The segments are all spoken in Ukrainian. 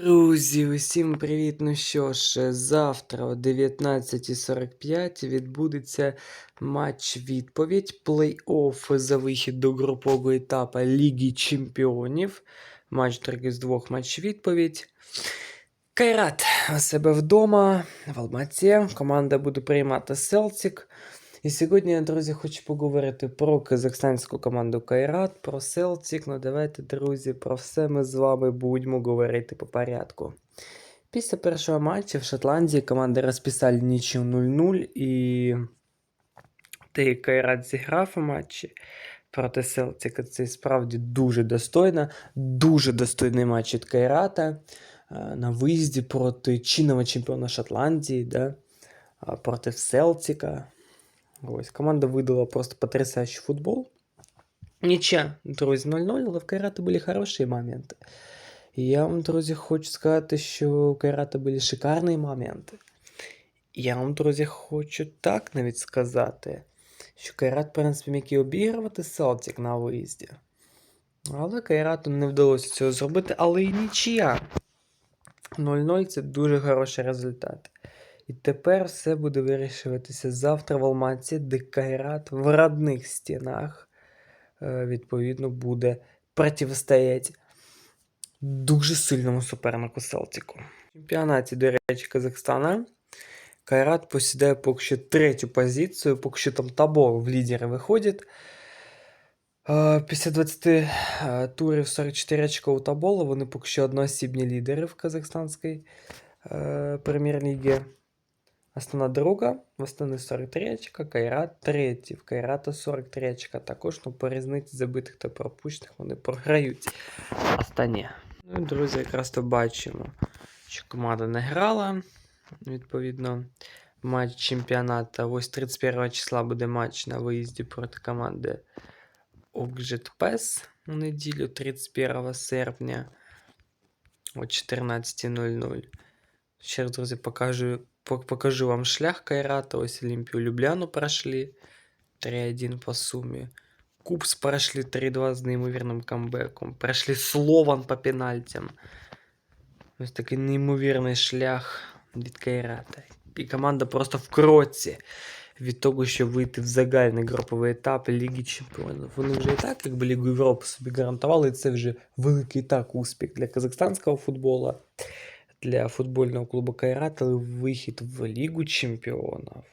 Друзі, усім привіт! Ну що ж, завтра о 19.45 відбудеться матч-відповідь плей-офф за вихід до групового етапу Ліги Чемпіонів. Матч другий з двох матч-відповідь. Кайрат у себе вдома в Алматі. Команда буде приймати Селтик. І сьогодні я, друзі, хочу поговорити про казахстанську команду Кайрат, про Селтик. Ну давайте, друзі, про все ми з вами будемо говорити по порядку. Після першого матчу в Шотландії команди розписали нічию 0-0 і той Кайрат зіграв у матчі проти Селтика. Це справді дуже достойно. Дуже достойний матч від Кайрата е, на виїзді проти чинного чемпіона Шотландії, да? проти Селтика. Ось, команда видала просто потрясающий футбол. Нічия, друзі, 0-0, але в Кайрата були хороші моменти. І я вам, друзі, хочу сказати, що у Кайрата були шикарні моменти. Я вам, друзі, хочу так навіть сказати, що Кайрат, в принципі, міг і обігрувати Селтик на виїзді. Але Кайрату не вдалося цього зробити, але і нічия. 0-0 це дуже хороший результат. І тепер все буде вирішуватися завтра в Алматі, де Кайрат в родних стінах, е, відповідно, буде протистояти дуже сильному супернику Селтику. В чемпіонаті, до речі, Казахстана Кайрат посідає поки що третю позицію, поки що там табор в лідери виходить. Е, Після 20 е, турів 44 очка у Табола, вони поки що одноосібні лідери в казахстанській прем'єр-лігі. Основна друга, в основних 43 очка, Кайрат третій. В Кайрата 43 очка. Також ну, по різниці забитих та пропущених вони програють Астані. Ну і друзі, якраз то бачимо, що команда не грала. Відповідно, матч чемпіонату. Ось 31 числа буде матч на виїзді проти команди Окжет Пес у неділю 31 серпня о 14.00. Ще раз, друзі, покажу, пок- покажу вам шлях Кайрата. Ось Олімпію Любляну пройшли 3-1 по сумі. Кубс пройшли 3-2 з неймовірним камбеком. Пройшли Слован по пенальтям. Ось такий неймовірний шлях від Кайрата. І команда просто в кроці від того, що вийти в загальний груповий етап Ліги Чемпіонів. Вони вже і так, якби Лігу Європи собі гарантували, і це вже великий так успіх для казахстанського футболу, для футбольного клубу Кайрат, але вихід в Лігу Чемпіонів.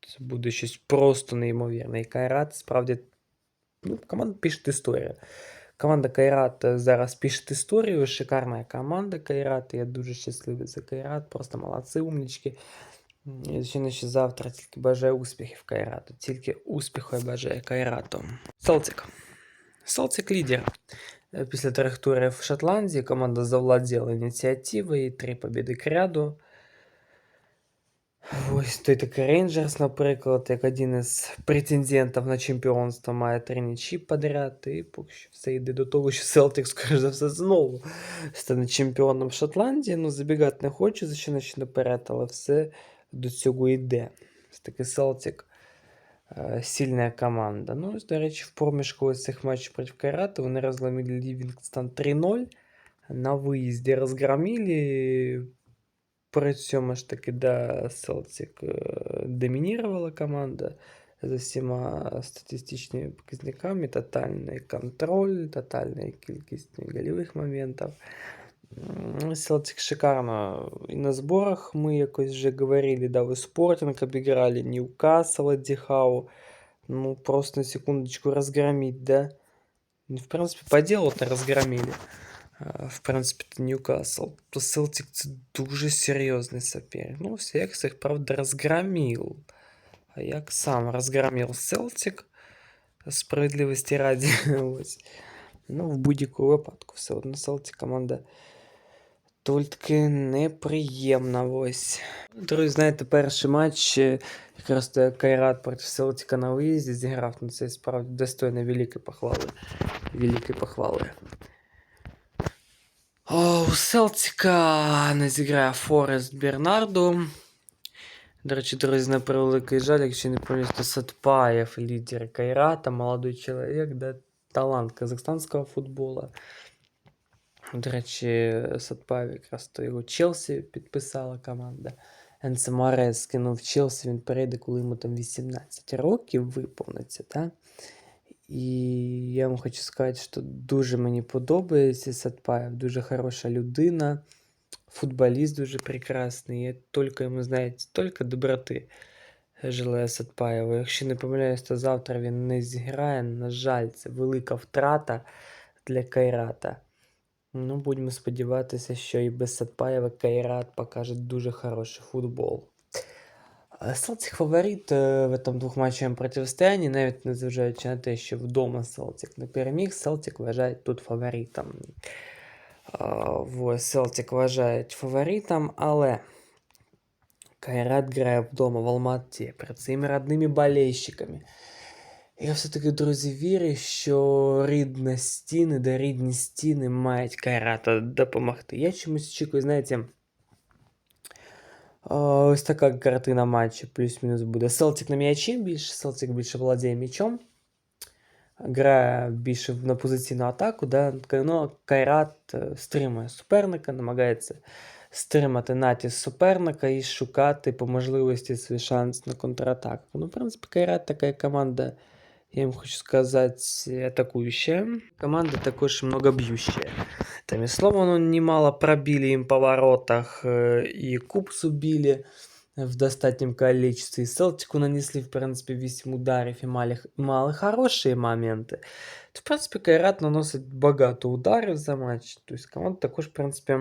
Це буде щось просто неймовірне. І Кайрат справді ну, команда пише історію. Команда Кайрат е, зараз пише історію. Шикарна команда Кайрат. Я дуже щасливий за Кайрат. Просто молодці, умнічки. М, І звичайно, що завтра тільки бажаю успіхів Кайрату. Тільки успіху я бажаю Кайрату. Селтик. Селтик лідер. Е, Після трьох турів в Шотландії команда завладіла ініціативою, три побіди к ряду. Ось той такий Рейнджерс, наприклад, як один із претендентів на чемпіонство має три нічі подряд, і поки що все йде до того, що Селтик, скоріш за все, знову стане чемпіоном Шотландії. Ну, забігати не хочу, зачинити наперед, але все до цього йде. Ось такий Селтик е, сильна команда. Ну, ось, до речі, в проміжку ось цих матчів проти Кайрата вони розгромили Лівінгстон 3-0. На виїзді розгромили. При цьому ж таки, да, Селтик е, домінувала команда за всіма статистичними показниками. Тотальний контроль, тотальна кількість гольових моментів. М, Селтик шикарно. І на зборах ми якось вже говорили, да, ви Спортинг обіграли, Ньюкасл отдыхал. Ну, просто на секундочку разгромить, да? Ну, В принципе, по делу-то разгромили. А, В принципі, це Ньюкасл. То Селтик це дуже серйозний соперник. Ну, Секс їх, правда, розгромив. А як сам розгромив Селтик, справедливості раді. Ось. Ну, в будь-якому випадку, все одно Селтик команда тільки неприємна. Ось. Друзі, знаєте, перший матч е, якраз Кайрат проти Селтика на виїзді зіграв. Ну, це справді достойно великої похвали. Великої похвали. О, у Селтика не зіграє Форест Бернардо. До речі, друзі, на превеликий жаль, якщо не пам'ятаю, Сатпаєв, лідер Кайрата, молодой чоловік, да, талант казахстанського футболу. До речі, Сатпаєв якраз то його Челсі підписала команда. Енце Морес скинув Челсі, він перейде, коли йому там 18 років виповниться. Так? І я вам хочу сказати, що дуже мені подобається Сатпаєв, дуже хороша людина, футболіст дуже прекрасний. Я тільки йому, знаєте, тільки доброти желаю Сатпаєву. Якщо не помиляюсь, то завтра він не зіграє. На жаль, це велика втрата для Кайрата. Ну, будемо сподіватися, що і без Сатпаєва Кайрат покаже дуже хороший футбол. А фаворит е, в этом двохматчевому протистоянні, навіть незважаючи на те, що вдома Селтик не переміг, Селтик вважає тут фаворитом. Селтик вважають фаворитом, але Кайрат грає вдома в Алматі перед своїми родними болельщиками. Я все-таки, друзі, вірю, що рідні стіни, да рідні стіни мають Кайрата допомогти. Я чомусь очікую, знаєте, ось така картина матчу, плюс-мінус буде. Селтик на м'ячі більше, Селтик більше володіє м'ячом. Грає більше на позиційну атаку, да? ну, Кайрат е, стримує суперника, намагається стримати натиск суперника і шукати по можливості свій шанс на контратаку. Ну, в принципі, Кайрат така команда, я вам хочу сказати, атакующая. Команда також многобьющая. Там и слово, ну, немало пробили им по воротах, э, и кубс убили в достатнем количестве. И Селтику нанесли, в принципе, 8 ударів і мали, мали хороші моменти. То, в принципі, Кайрат наносить багато ударів за матч. Тобто команда також, в принципі,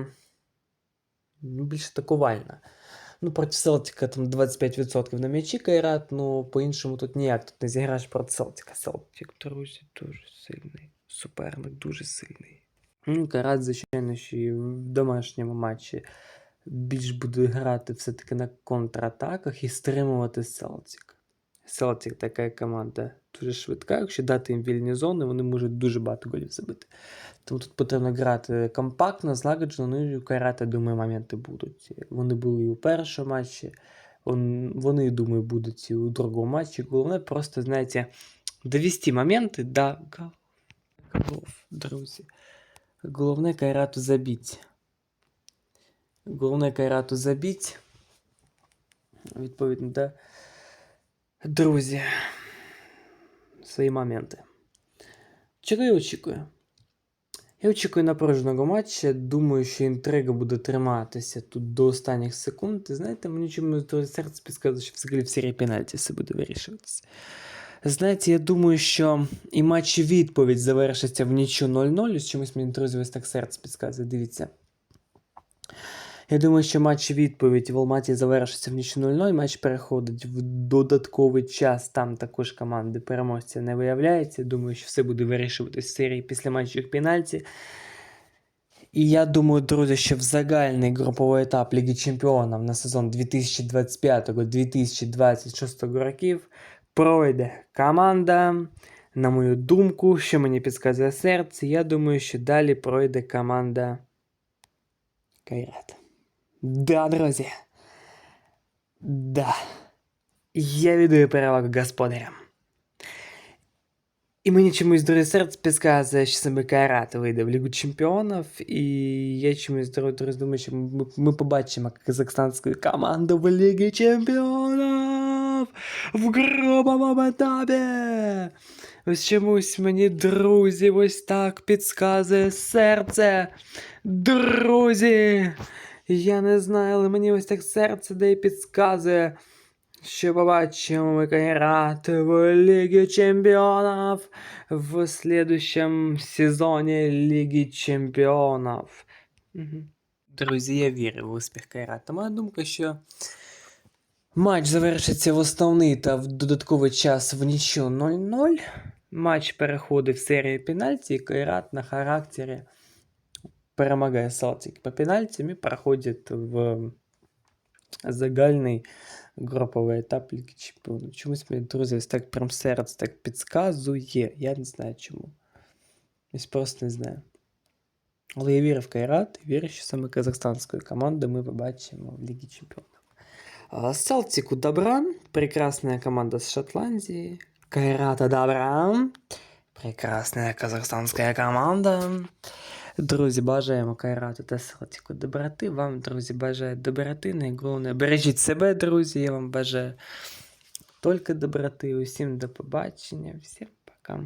більш атакувальна. Ну, проти Селтика там 25% на м'ячі Кайрат, ну по-іншому тут ніяк. Тут не зіграєш проти Селтика. Селтик, друзі, дуже сильний. Суперник дуже сильний. Ну, Кайрат, звичайно, що і в домашньому матчі більш буде грати все-таки на контратаках і стримувати Селтик. Селтик така команда дуже швидка. Якщо дати їм вільні зони, вони можуть дуже багато голів забити. Тому тут потрібно грати компактно, злагоджено, ну і у Кайрата, думаю, моменти будуть. Вони були і у першому матчі, вони, думаю, будуть і у другому матчі. Головне просто, знаєте, довести моменти до гол- голов, друзі. Головне Кайрату забити. Головне Кайрату забити. Відповідно, да. Друзі. Свої моменти. Чого я очікую? Я очікую напруженого матча. Думаю, що інтрига буде триматися тут до останніх секунд. І знаєте, мені чомусь серце підказує, що взагалі в серії пенальті все буде вирішуватися. Знаєте, я думаю, що і матч відповідь завершиться в нічу 0-0. З чомусь мені друзі ось так серце підказує. Дивіться. Я думаю, що матч відповідь в Алматі завершиться в ніч 0-0. Матч переходить в додатковий час. Там також команди переможця не виявляється. Думаю, що все буде вирішуватись в серії після матчів пенальті. І я думаю, друзі, що в загальний груповий етап Ліги Чемпіонів на сезон 2025-2026 років пройде команда. На мою думку, що мені підказує серце, я думаю, що далі пройде команда Кайрат. Да, друзі. Да. Я віддаю перевагу господарям. І мені чомусь друге серце підказує, що саме Кайрат вийде в Лігу Чемпіонів, і я чомусь друге друзі, думаю, що ми, ми побачимо казахстанську команду в Лігі Чемпіонів в грубому етапі. Ось чомусь мені, друзі, ось так підказує серце. Друзі! Я не знаю, але мені ось так серце дає підказує, що побачимо ми Кайрат в Лігі Чемпіонів в слідущем сезоні Ліги Чемпіонів. Друзі, я вірю в успіх Кайрата. Моя думка, що матч завершиться в основний та в додатковий час в нічю 0-0. Матч переходить в серію пенальті, і Кайрат на характері перемагає Селтик по пенальтям і проходить в загальний груповий етап Ліги Чемпіонів. Чомусь мені, друзі, ось так прям серце так підказує. Я не знаю чому. Ось просто не знаю. Але я вірю в Кайрат і вірю, що саме казахстанською командою ми побачимо в Лігі Чемпіонів. А, Селтику добра. Прекрасная команда с Шотландии. Кайрата добра. Прекрасная казахстанская команда. Друзі, бажаємо Кайрату та Селтику доброти. Вам, друзі, бажаю доброти. Найголовніше, бережіть себе, друзі. Я вам бажаю тільки доброти. Усім до побачення. Всім пока.